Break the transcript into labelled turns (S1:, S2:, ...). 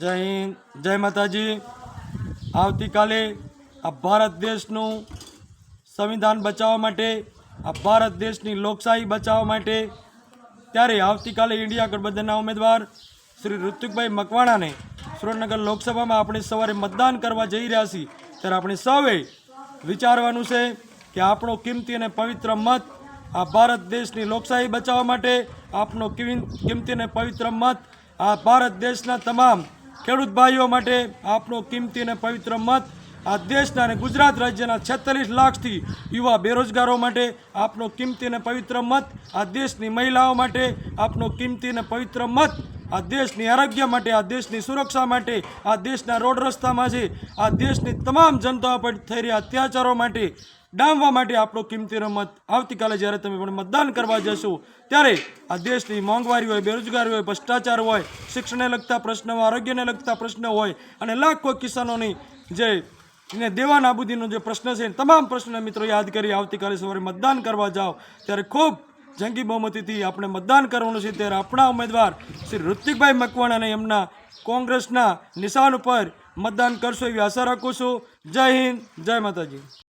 S1: જય હિન્દ, જય માતાજી. આવતીકાલે આ ભારત દેશનું સંવિધાન બચાવવા માટે, આ ભારત દેશની લોકશાહી બચાવવા માટે ત્યારે આવતીકાલે ઇન્ડિયા ગઠબંધનના ઉમેદવાર શ્રી ઋતિકભાઈ મકવાણાને સુરેન્દ્રનગર લોકસભામાં આપણે સવારે મતદાન કરવા જઈ રહ્યા છીએ. ત્યારે આપણે સૌએ વિચારવાનું છે કે આપણો કિંમતી અને પવિત્ર મત આ ભારત દેશની લોકશાહી બચાવવા માટે આપનો કિમ- કિંમતી અને પવિત્ર મત આ ભારત દેશના તમામ ખેડૂત ભાઈઓ માટે આપનો કિંમતી અને પવિત્ર મત આ દેશના અને ગુજરાત રાજ્યના છેતાલીસ લાખથી યુવા બેરોજગારો માટે આપનો કિંમતી અને પવિત્ર મત આ દેશની મહિલાઓ માટે આપનો કિંમતી અને પવિત્ર મત આ દેશની આરોગ્ય માટે, આ દેશની સુરક્ષા માટે, આ દેશના રોડ રસ્તામાં છે. આ દેશની તમામ જનતા પર થઈ રહ્યા અત્યાચારો માટે ડામવા માટે આપણો કિંમતી રમત આવતીકાલે જ્યારે તમે પણ મતદાન કરવા જશો, ત્યારે આ દેશની મોંઘવારી હોય, બેરોજગારી હોય, ભ્રષ્ટાચાર હોય, શિક્ષણને લગતા પ્રશ્નો, આરોગ્યને લગતા પ્રશ્નો હોય, અને લાખો કિસાનોની જે ને દેવા નાબૂદીનો જે પ્રશ્ન છે તમામ પ્રશ્નો મિત્રો યાદ કરી આવતીકાલે સવારે મતદાન કરવા જાઓ. ત્યારે ખૂબ જંગી બહુમતીથી આપણે મતદાન કરવાનું છે. ત્યારે આપણા ઉમેદવાર શ્રી ઋતિકભાઈ મકવાણાને એમના કોંગ્રેસના નિશાન ઉપર મતદાન કરશો એવી આશા રાખું છું. જય હિન્દ, જય માતાજી.